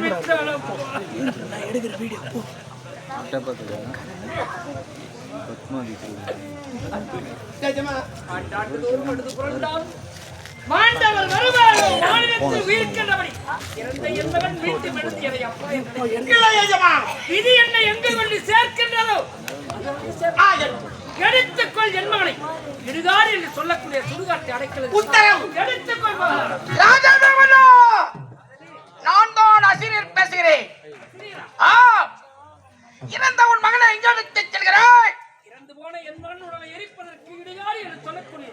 விட்டாலும் மாண்டவர் வருவாரோ மாநிலத்தில் உயிர்க்கின்றபடி இறந்த என்பவன் வீட்டு மெடுத்தியதை அப்பா இது என்னை எங்கு கொண்டு சேர்க்கின்றதோ எடுத்துக்கொள் என்பவனை இடுகாடு என்று சொல்லக்கூடிய சுடுகாட்டை அடைக்கல உத்தரவு. எடுத்துக்கொள் மகா. நான் தான் அசிரியர் பேசுகிறேன். ஆ இறந்த உன் மகனை எங்கே செல்கிறாய்? இறந்து போன என் மகன் உடலை எரிப்பதற்கு இடையாறு என்று சொல்லக்கூடிய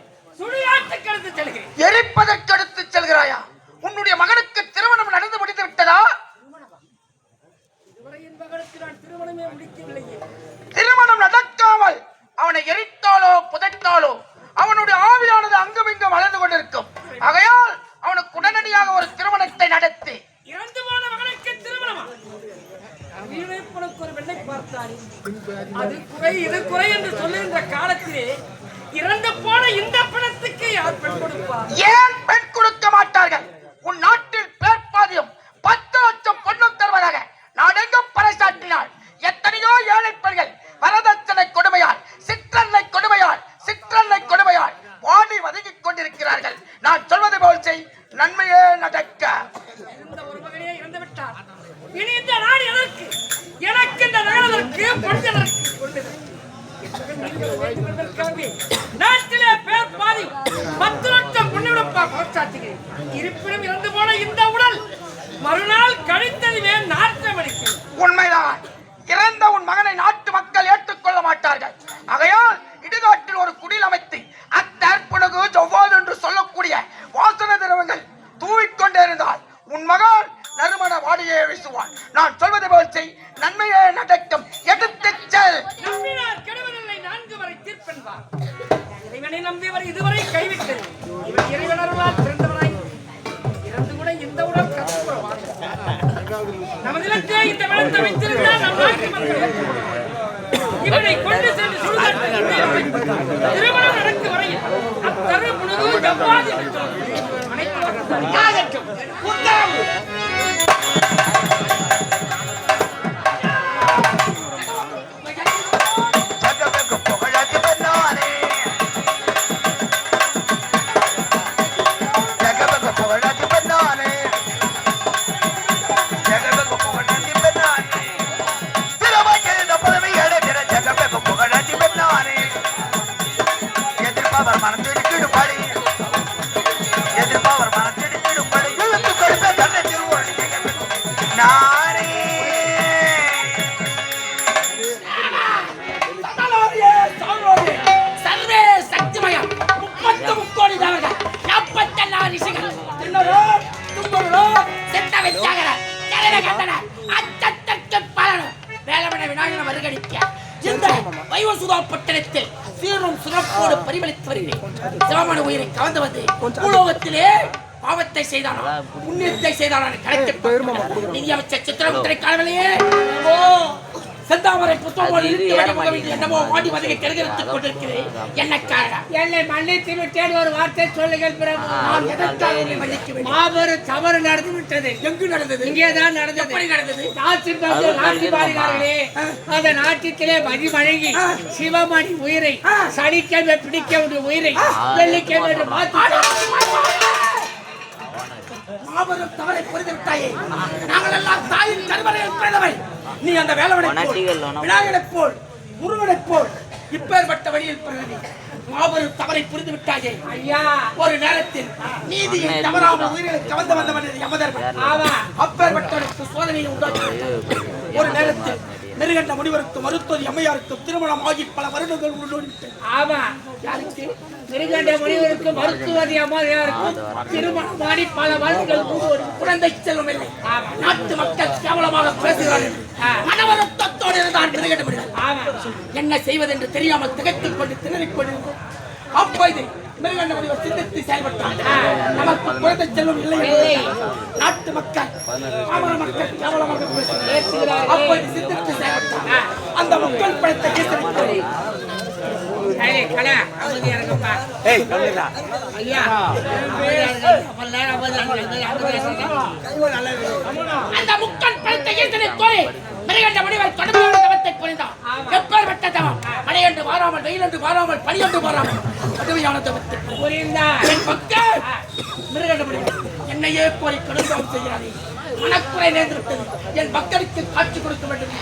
やったり வீசுவான் நான் சொல்வது போல் செய். நன்மையே நடக்கும். எடுத்துச் செல். நம்பினார் கெடுவதில்லை. நான்கு வரை தீர்ப்பென்பார் இறைவனை நம்பியவர் இதுவரை கைவிட்டது. இவர் இறைவன் அருளால் பிறந்தவராய் இறந்து கூட இந்த உடல் கற்புற நமது இலக்கை இந்த விளத்தை வைத்திருந்தால் நம் நாட்டு மக்கள். இவனை கொண்டு சென்று வைப்பது. திருமணம் நடக்கும் வரையில் அத்தரு முழுது ஜவ்வாது என்று சொல்வது. அனைத்து வேலவன விநாயகனை மறுகடிக்க, இந்த வைவசுதா பட்டணத்தில் சீரும் சிறப்போடு பரிமளித்து வருகிறேன். சிவமணி உயிரை கவர்ந்து வந்து பூலோகத்திலே பாவத்தை செய்தானா? புண்ணியத்தை செய்தானா? கணக்கு நிதியமைச்சர் சித்திரகுப்தரை காணவில்லையே ஓ செந்தாமரை புத்தகோடு இருந்து என்னமோ வாடி வதகை கெடுகிறதுக் கொண்டிருக்கிறேன். என்ன காரணம் என்னை மன்னித்து விட்டேன் ஒரு வார்த்தை சொல்லுங்கள் பிரபு நான் எதற்காக உன்னை மன்னிக்க வேண்டும் மாபெரும் தவறு நடந்து விட்டது. எங்கு நடந்தது? இங்கேதான் நடந்தது. எப்படி நடந்தது? நாட்டு மக்கள் நாட்டு அந்த நாட்டிலே மதி வழங்கி சிவமணி உயிரை சனிக்கிழமை பிடிக்க வேண்டிய உயிரை வெள்ளிக்கிழமை மாற்றி மாபெரும் தவறை புரிந்து விட்டாயே. நாங்கள் எல்லாம் தாயின் கருவறையில் பிறந்தவை நீ அந்த வேலவனை போல் விநாயகனைப் போல் முருகனைப் போல் இப்பேற்பட்ட வழியில் பிறந்தது மாபெரும் தவறை புரிந்து விட்டாயே ஐயா. ஒரு நேரத்தில் நீதியை தவறாமல் உயிர்களை கவர்ந்து வந்தவன் யமதர்மன். ஆமா அப்பேற்பட்டவனுக்கு சோதனையை உண்டாக்கி ஒரு நேரத்தில் நெருகண்ட முனிவருக்கும் மருத்துவ அம்மையாருக்கும் திருமணம் ஆகி பல வருடங்கள் உள்ளோடிவிட்டது ஆமா யாருக்கு? மிருகண்ட முனிவருக்கு மருத்துவதி அம்மாதியாருக்கும் திருமணம் ஆடி பல வருடங்கள் கூடுவது குழந்தை செல்வம் இல்லை. நாட்டு மக்கள் கேவலமாக பேசுகிறார்கள். மனவருத்தத்தோடு இருந்தான் நெருகண்ட முனிவர். என்ன செய்வதென்று தெரியாமல் திகைத்துக் கொண்டு திணறிக் கொண்டிருந்தோம் அப்போது மிருகண்ட முனிவர் சிந்தித்து செயல்பட்டார் நமக்கு குழந்தை செல்வம் இல்லை. நாட்டு மக்கள் பாமர மக்கள் கேவலமாக. அப்போது சிந்தித்து செயல்பட்டார் அந்த மக்கள் படைத்த கம்மிடா ஐயா அந்த முக்கன் பழுத்த ஈசனை கோரி மிருகண்ட முடிவர் கடுமையான தவத்தை புரிந்தான் எப்பேற்பட்ட தவம் மழை என்று மாறாமல் வெயில் என்று மாறாமல் பனி என்று மாறாமல் கடுமையான தவத்தை புரியுதா என் மக்கள் மிருகண்ட என்னையே கோரி கடுந்தவம் செய்கிறாரே மனக்குறை நேர்ந்துவிட்டது என் மக்களுக்கு காட்சி கொடுக்க வேண்டும்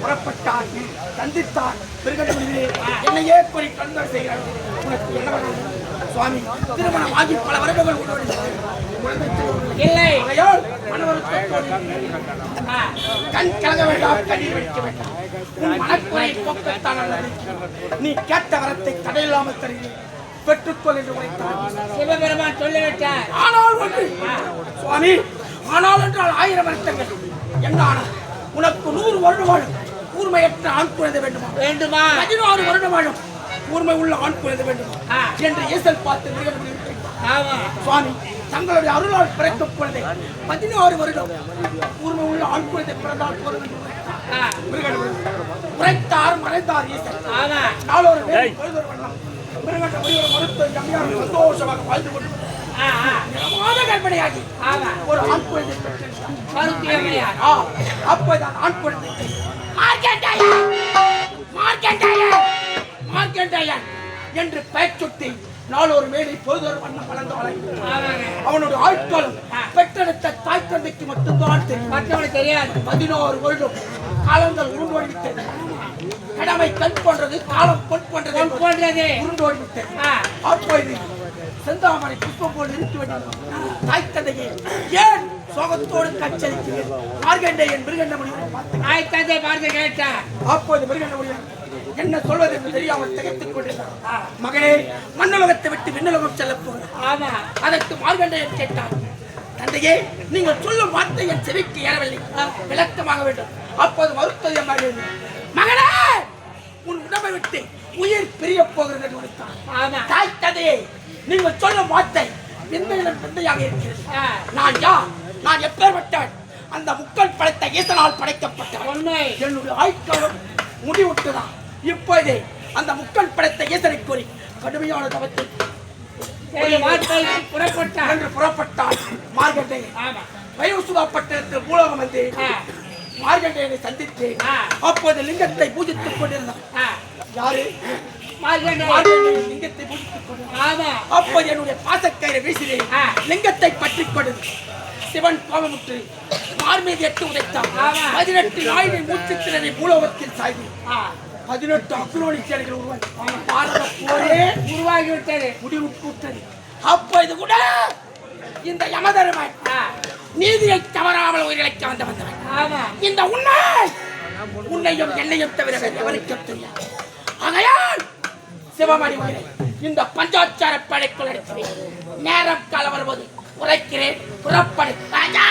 புறப்பட்டார் சந்தித்தார் மிருகண்ட என்னையே கோரி கடுந்தவம் செய்கிறார். உனக்கு என்ன? சுவாமி திருமணம் ஆகி பல வருடங்கள் இல்லை. கண் கலங்க வேண்டாம் கண்ணீர் வடிக்க வேண்டாம். உன் மனக்குறை போக்கத்தான் நல்லது. நீ கேட்ட வரத்தை தடையில்லாமல் தருகிறேன். பெற்றுக்கொள் என்று உரைத்தான் சிவபெருமான் சொல்லிவிட்டார். ஆனால் ஒன்று. சுவாமி ஆனால் என்றால் ஆயிரம் வருத்தங்கள். என்ன ஆனால் உனக்கு நூறு வருடம் வாழும். கூர்மையற்ற ஆண் குழந்தை வேண்டுமா? வேண்டுமா? பதினாறு வருடம் வாழும். கூர்மை உள்ள ஆண் குழந்தை வேண்டுமா. என்று ஈசல் பார்த்து சுவாமி தங்களுடைய அருளால் பிறக்கும் குழந்தை. பதினாறு வருடம் கூர்மை உள்ள ஆண் குழந்தை பிறந்தால் போதும் உரைத்தார். மறைந்தார் ஈசன் நாளொரு மருத்துவ சந்தோஷமாக வாழ்ந்து கொண்டு ஆமா. ஒரு ஆண் குழந்தை அப்போதான் ஆண் குழந்தை மார்க்கண்டாயன் மார்க்கண்டாயன் மார்க்கண்டாயன் என்று பெயர் சுட்டி நாளொரு மேடை பொழுதொரு வண்ணம் வளர்ந்தவளை. அவனுடைய ஆட்களும் பெற்றெடுத்த தாய் தந்தைக்கு மட்டும்தான் மற்றவங்களுக்கு தெரியாது. பதினோரு வருடம் காலங்கள் உருண்டோடி விட்டது கடமை கண் போன்றது காலம் பொன் போன்றது பொன் போன்றது. உருண்டோடி விட்டது ஆ. அப்போது செந்தாமரை புஷ்பம் போல் நிறுத்தி வேண்டும். தாய் தந்தையே ஏன் சோகத்தோடு கச்சரிக்கிறேன் மார்கண்டையன் மிருகண்ட பார்த்து தாய் தந்தை பார்த்து கேட்டார். அப்போது மிருகண்ட முடிவு என்ன சொல்வது என்று தெரியாமல் திகைத்துக் கொண்டிருந்தார் மகனே மண்ணுலகத்தை விட்டு விண்ணுலகம் செல்ல போகிறார் அதற்கு மார்கண்டையன் கேட்டார் தந்தையே நீங்கள் சொல்லும் வார்த்தை என் செவிக்கு ஏறவில்லை. விளக்கமாக வேண்டும். அப்போது மருத்துவ மகனே உன் உடம்பை விட்டு உயிர் பிரிய போகிறது என்று ஆமா தாய் தந்தையே நீங்கள் சொல்லும் வார்த்தை விந்தையிடம் விந்தையாக இருக்கிறது. நான் யார்? நான் எப்பேற்பட்டவன் அந்த முக்கள் படைத்த ஈசனால் படைக்கப்பட்டவன். என்னுடைய ஆய்க்காலம் முடிவுட்டுதான். இப்போதே அந்த முக்கள் படைத்த ஈசனை கூறி கடுமையான தவத்தை என்று புறப்பட்டான் மார்கண்டையன் பட்டணத்தில் பூலோகம் வந்து மார்கண்டையனை சந்தித்து. அப்போது லிங்கத்தை பூஜித்துக் கொண்டிருந்தான். யாரு? லிங்கத்தை பூஜித்துக் கொண்டிருந்தான். அப்போது என்னுடைய பாசக்கயிறை வீசினேன். லிங்கத்தை பற்றிக் கொண்டது. சிவன் கோபமுற்று மார் மீது எட்டு உதைத்தான். பதினெட்டு நாளில் மூச்சு திறனை பூலோகத்தில் ஆ, பதினெட்டு அக்ரோனி சேனைகள் உருவாகி பாரத போரே உருவாகி விட்டது. முடிவுற்றது அப்போது கூட இந்த யமதர்மன் நீதியை தவறாமல் உயிரிழக்க வந்த வந்தவன் இந்த உண்மை உன்னையும் என்னையும் தவிர எவருக்கும் தெரியாது. ஆகையால் சிவமணி இந்த பஞ்சாச்சார படைக்குள் அடிக்கிறேன் நேரம் காலம் வரும்போது உரைக்கிறேன். புறப்படு ராஜா!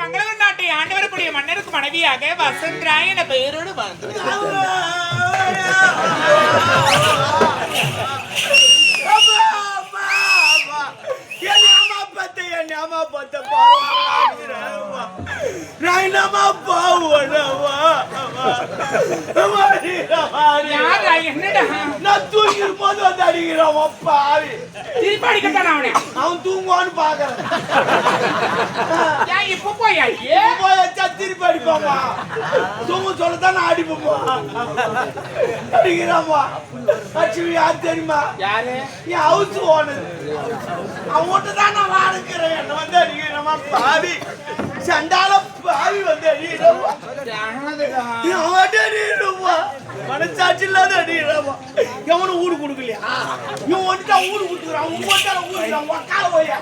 மங்கள நாட்டை ஆண்டவரக்கூடிய மன்னருக்கு மனைவியாக வசந்தராய் என பெயரோடு வந்து தூங்கிருப்போது வந்து அடிக்கிறான் பாவி. திருப்பி அடிக்கட்டான அவனை? அவன் தூங்குவான்னு பாக்குறேன் இப்ப போய் திருப்பி அடிப்பாமா தூங்க சொல்லத்தான் நான் அடிப்போமா அடிக்கிறாமா லட்சுமி யார் தெரியுமா? யாரு? என் ஹவுஸ் ஓனர் அவன்கிட்ட தான் நான் வாடுக்கிறேன் என்ன வந்து அடிக்கிறமா பாவி. சண்டால பாவி வந்து அடிக்கிறமா அவன் அடிக்கிறமா மனசாட்சி இல்லாத அடிக்கிறமா எவனும் ஊடு கொடுக்கலையா? இவன் வந்துட்டா ஊடு கொடுக்குறான் உன் போட்டா ஊடு போயா?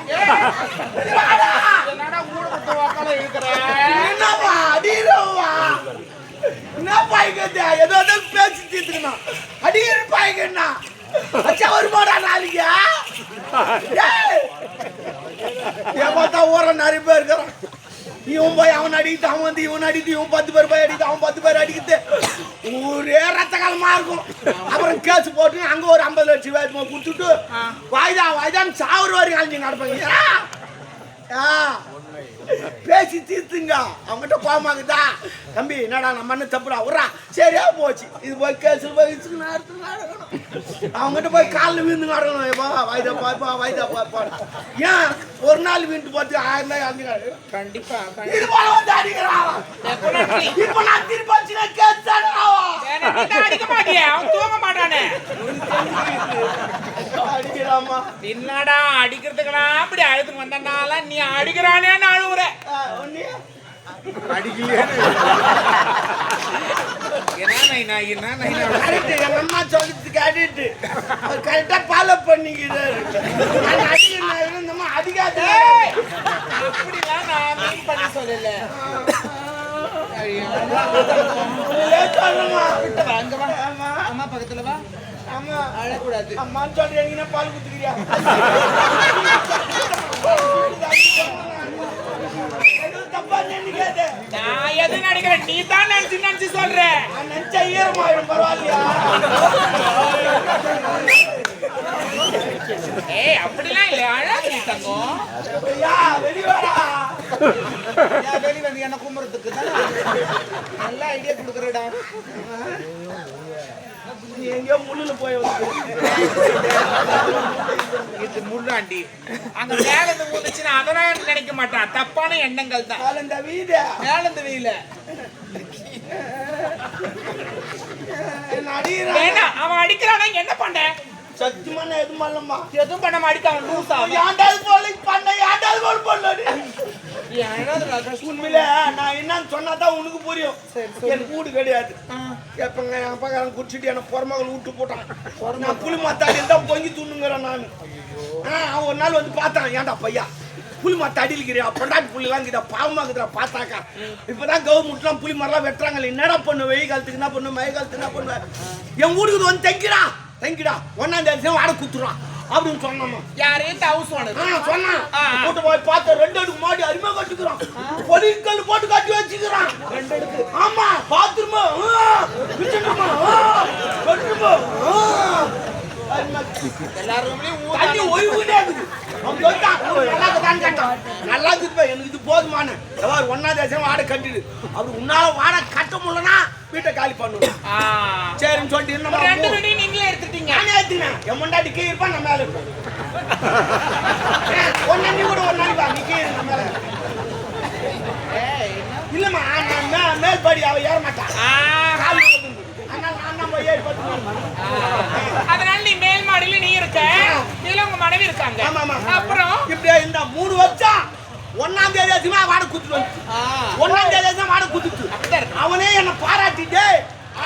என்னப்பா அடிக்கிறவா என்ன பாய்க்கது ஏதோ பேசி தீர்த்துக்கணும் அடிக்கிற பாய்க்கண்ணா அச்சா வருமாடா நாளைக்கு! ஏன் பார்த்தா ஊர நிறைய பேர் இருக்கிறான். இவன் போய் அவன் அடிக்கிட்டு அவன் வந்து இவன் அடித்து இவன் பத்து பேர் போய் அடிக்கிட்டு அவன் பத்து பேர் அடிக்கிட்டு. ஊரே ரத்த காலமா இருக்கும். அப்புறம் கேஸ் போட்டு அங்க ஒரு ஐம்பது லட்சம் வேதமா கொடுத்துட்டு வாய்தா வாய்தான்னு சாவர வரைக்கும் அழிஞ்சு நடப்பாங்க. பேசி தீர்த்துங்க. அவங்ககிட்ட கோமாக்குதா தம்பி என்னடா நம்ம அண்ணன் தப்புடா? விட்றா சரியா போச்சு. இது போய் கேஸில் போய் அவங்ககிட்ட போய் காலில் விழுந்து நடக்கணும் ஏப்பா வாய்தா பாப்பா வாய்தா பாப்பா ஏன்? ஒரு நாள் வீட்டு போட்டு ஆயிரம் ரூபாய் அடிக்கிறாரு கண்டிப்பா இது போல வந்து அடிக்கிறான் இப்போ நான் திருப்பி வச்சுனா கேஸ் தானே ஆகும். அடிக்க மாட்டியா. அவன் தூங்க மாட்டானே. அடிக்கிறாமா என்னடா அடிக்கிறதுக்கெல்லாம் அப்படி அழுது வந்தனால நீ அடிக்கிறானேன்னு அழுவுற? நைனா கரெக்ட் அம்மா ஃபாலோ பண்ணிக்கிறாரு. ஏய், எப்படிலாம் நான் மீன் பண்ணி சொல்லல. அம்மா பக்கத்துல வா. ஆமா அழக்கூடாது. அம்மான்னு சொல்றீங்க பால் குத்துக்கிறியா? தப்பா நினைக்காத. நான் எது நினைக்கிறேன்? நீ தான் நினைச்சு நினைச்சு சொல்ற. நான் நினைச்சா ஈரமாயிடும் பரவாயில்லையா? ஏய் அப்படிலாம் இல்ல. அழகு நீ தங்கம் ஐயா வெளிவாடா வெளி வந்து என்ன கும்புறதுக்கு தான்? நல்ல ஐடியா கொடுக்குறடா. நீ எங்கேயோ முள்ளுல போய் இது முள்ளாண்டி. அங்க மேல இருந்து அதெல்லாம் நினைக்க மாட்டான் தப்பான எண்ணங்கள் தான். இந்த வீடு? மேல அடிக்கிறான் ஏன்னா அவன் அடிக்கிறானா? என்ன பண்ண? சத்தியமா எதுவும் பண்ணலம்மா. எதுவும் பண்ண லூஸ் ஆகும் ஏன்டாது போல பண்ண ஏன்டாது போல பண்ணல உண்மையில நான் என்னன்னு சொன்னாதான் உனக்கு புரியும். எனக்கு வீடு கிடையாது. எப்பங்க என் அப்பக்காரன் குடிச்சிட்டு என்ன பொறமகள் விட்டு போட்டான். நான் புளி மாத்தாடி தான் பொங்கி துண்ணுங்கிறேன் நான். அவன் ஒரு நாள் வந்து பார்த்தான் ஏன்டா பையா புளி மரத்தை அடியிலுக்கிறியா பொண்டாட்டி புள்ளிலாம் கிட்ட பாவமாக்குதுடா பார்த்தாக்கா. இப்பதான் கவர்மெண்ட்லாம் புளி மரம்லாம் வெட்டுறாங்க என்னடா பண்ணு வெயில் காலத்துக்கு என்ன பண்ணு மழை காலத்துக்கு என்ன பண்ணுவேன் என் வீட்டுக்கு வந்து தங்கிடா தங்கிடா. ஒன்னாம் தேதி வாடகை குத்துறான் அப்படின்னு சொன்னாமா யாரு ஆ, சொன்னான். கூட்டு போய் பார்த்த ரெண்டு அடுக்கு மாடி அருமையா கட்டிக்கிறான். பொலிக்கல் போட்டு கட்டி வச்சுக்கிறான். ஆமா, bathroom, ஆ, kitchen room, ஆ, bedroom, ஆ. அருமையா. தண்ணி இருக்குது. சொல்லிட்டான், "உனக்கு நல்லா இருக்குதுப்பா, எனக்கு இது போதுமானு. ஒண்ணா தேசம் வாடகை கட்டிடு அப்படி உன்னால வாடகை கட்ட முடியலன்னா வீட்டை காலி பண்ணுவேன் சரின்னு சொல்லிட்டு என்னமா ரெண்டு. வீட்டையும் நீங்களே எடுத்துட்டீங்க நானே ஏத்துனேன். என் முன்னாடி கீழே இருப்பான், நான் மேல இருப்பேன். ஒரு நாள் நீ கூட ஒரு நாள் நீ கீழே நான் மேல. இல்லம்மா, நான் மே- மேல் படி அவ ஏற மாட்டா. ஆ, கால் வலிக்குது. அதனால நீ மேல் மாடியில நீ இருக்க இதுல உங்க மனைவி இருக்காங்க ஆமா, ஆமா. அப்புறம் இப்படியே இந்த மூணு வருஷம் ஒன்னாம் தேதி அதிகமா வாடகை குத்துட்டு ஒன்னாம் தேதி அதிகமா வாடகை குத்துட்டு அவனே என்ன பாராட்டிட்டு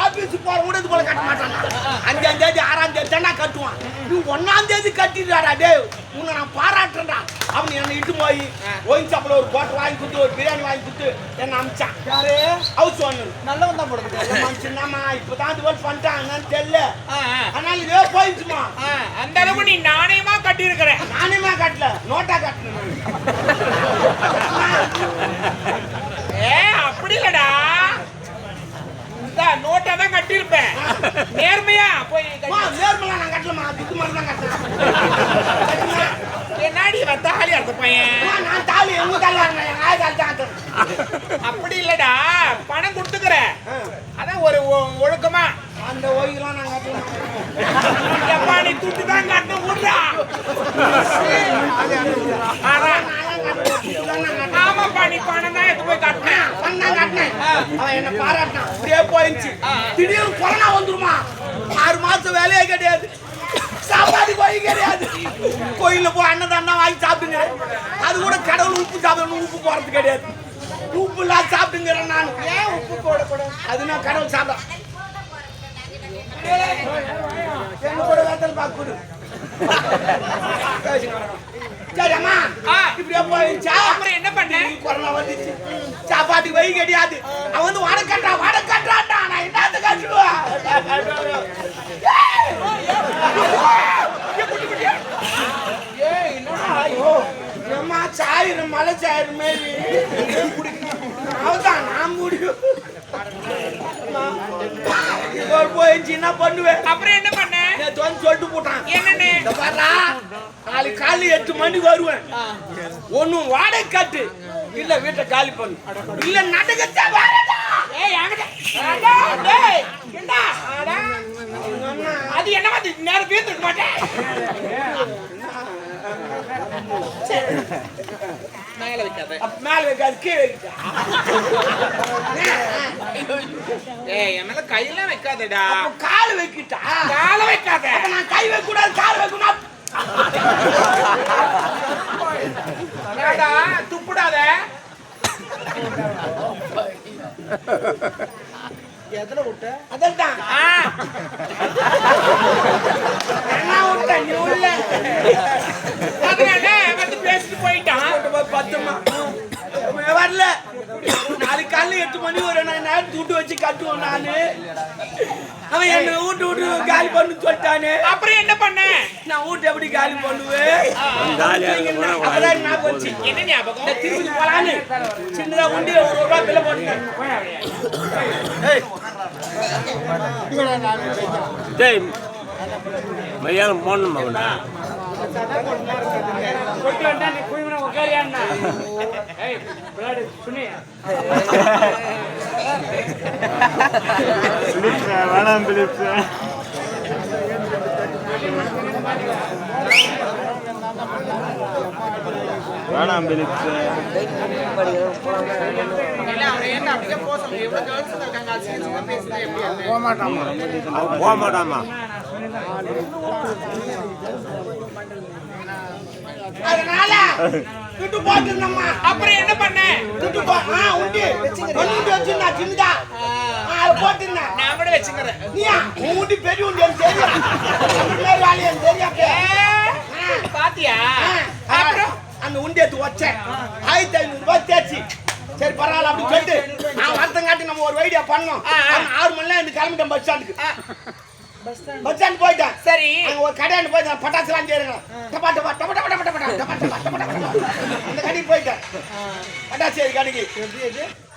ஆபீஸ் போற கூட இது போல கட்ட மாட்டான் அஞ்சாம் தேதி ஆறாம் தேதி தானே கட்டுவான். நீ ஒன்னாம் தேதி கட்டிடுறாடா டேய். உன்னை நான் பாராட்டுறேன்டா. அவன் என்னை இட்டு போய் ஒயின் சாப்பிட ஒரு கோட்டை வாங்கி கொடுத்து ஒரு பிரியாணி வாங்கி கொடுத்து என்ன அமிச்சான். யாரு? ஹவுஸ் ஓனர் நல்லவன் தான் போடுறது சின்னம்மா இப்பதான் இது போல் பண்ணிட்டாங்கன்னு தெரியல. ஆ, ஆ. அதனால இதே போயிடுச்சுமா. அந்த அளவுக்கு நீ நாணயமா கட்டி இருக்கிற நானேமா கட்டல. நோட்டா கட்டினேன் ஏ அப்படி இல்லடா. இருந்தா நோட்டா தான் கட்டிருப்பேன் நேர்மையா? போய் நேர்மையா நான் கட்டலமா அதுக்கு மாதிரி தான் கட்டலாம் என்னாடி வந்த தாலியா இருக்க பையன்? நான் தாலி எங்க தாலி எங்க அப்படி இல்லடா பணம் கொடுத்துக்கிறேன். அதான் ஒரு ஒழுக்கமா. அந்த ஓய்வுலாம் நான் கட்டலாம் எப்பா நீ துட்டு தான் கட்டணும் விடுறா ஆனா நான் கட்டணும் ஆமாப்பா நீ பணம் தான் எடுத்து போய் கட்டினேன். பண்ணாங்க அண்ணன். அவன் என்ன பாராட்டினான். அப்படியே போயிடுச்சு. திடீர்னு கொரோனா வந்துருமா? ஆறு மாசம் வேலையே கிடையாது. சாப்பாடு வழி கிடையாது. கோயில்ல போய் அன்னதானம் வாங்கி சாப்பிடுங்க. அது கூட கடவுள் உப்பு சாப்பிடணும் உப்பு போறது கிடையாது. உப்பு எல்லாம் சாப்பிடுங்கிறேன் நான். ஏன் உப்பு போடக்கூடாது? அது நான் கடவுள் சாப்பிட எங்க கூட வேத்தல் பாக்குது சரி அம்மா ஆ. இப்படியே போயிடுச்சா அப்புறம் என்ன பண்ண கொரோனா வந்துச்சு வழி கிடையாது. அவன் வந்து வாடகை கட்டுறான் வாடகை கட்டுறான்டா. நான் என்னது கட்டுவேன்? ஏம்மா சாயிரம் மலை சாயிரம் மாரி. அவதான் நான் முடியும். போயிடுச்சு என்ன பண்ணுவேன்? அப்புறம் என்ன பண்ண? நேத்து வந்து சொல்லிட்டு போட்டான். என்னன்னு? நாளைக்கு காலையில் எட்டு மணிக்கு வருவேன். ஒண்ணு வாடகை கட்டு. இல்ல வீட்டை காலி பண்ணு. இல்ல நடக்கத்தே வரதா ஏய் அங்கடா. டேய் என்ன அடா. அது என்ன வந்து நேரம் வீட்டுக்கு மாட்டேன் மேல வைக்காத. மேல வைக்காது கீழே வைக்கா. ஏய் என் மேல கையெல்லாம் வைக்காதடா. அப்ப கால் வைக்கிட்டா? கால வைக்காத. நான் கை வைக்க கூடாது கால் வைக்கணும். ஏடா துப்புடாத. அதான் ஆ, என்ன விட்ட நீ உள்ள. அதனால வந்து பேசிட்டு போயிட்டான். பத்துமா வரல. நாளைக்கு காலையில் எட்டு மணி வரும் நான் நேரம் துட்டு வச்சு கட்டுவோம் நானு. அவன் என்ன வீட்டு விட்டு காலி பண்ணு சொல்லிட்டானே. அப்புறம் என்ன பண்ண? நான் வீட்டு எப்படி காலி பண்ணுவேன்? அதான் ஞாபகம் வச்சு என்ன ஞாபகம்? இந்த திருப்பதி போலான்னு. சின்னதா உண்டி ஒரு ரூபா பில்ல போட்டுட்டேன். டேய் மதியானம் போகணும் மகனா? வேணாம் பிலிப்ஸ் வேணாம் பிலிப்ஸ் போக மாட்டாமா? அதனால துட்டு போட்டுருந்தம்மா. அப்புறம் என்ன பண்ண? துட்டு போ ஆ உண்டி. ஒன்று வச்சிருந்தா சின்னதா ஆ, அது போட்டிருந்தேன். நான் கூட வச்சுக்கிறேன். நீயா? உன் உண்டி பெரிய உண்டி எனக்கு தெரியும். மாதிரி வேலையை எனக்கு தெரியாதே. ஏ, பாத்தியா? அப்புறம்? அந்த உண்டி எடுத்து வச்சேன். ஆயிரத்தி ஐநூறு ரூபாய் தேய்ச்சி சரி பரவாயில்ல அப்படின்னு சொல்லிட்டு நான் வரத்தங்காட்டி நம்ம ஒரு ஐடியா பண்ணோம். ஆறு மணிலாம் எனக்கு கிளம்பிட்டேன் பஸ் ஸ்டாண்டுக்கு. பஸ் ஸ்டாண்ட் போயிட்டேன். சரி. அங்க ஒரு கடையாண்டு போய் பட்டாசுலாம் செய்யுங்க டப்பா டப்பா டப்பா டப்பா டப்பா டப்பா டப்பா டப்பா டப்பா டப்பா டப்பா. அந்த கடைக்கு போயிட்டேன். பட்டாசு கடைக்கு. யாரவா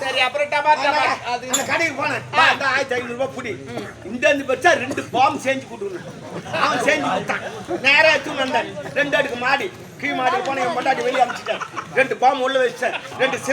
சரி அப்புறம் கடைக்கு போனேன் ஆயிரத்தி ஐநூறு ரூபாய் புடி. இந்த பச்சா ரெண்டு பாம் செஞ்சு கொடுக்கணும். அவன் செஞ்சு கொடுத்தான். நேரா எடுத்துன்னு வந்தேன். ரெண்டு அடுக்கு மாடி கீழ் மாடி போனேன். என் பொண்டாட்டி வெளியே அமிச்சிட்டேன். ரெண்டு பாம் உள்ள வச்சிட்டேன். ரெண்டு சில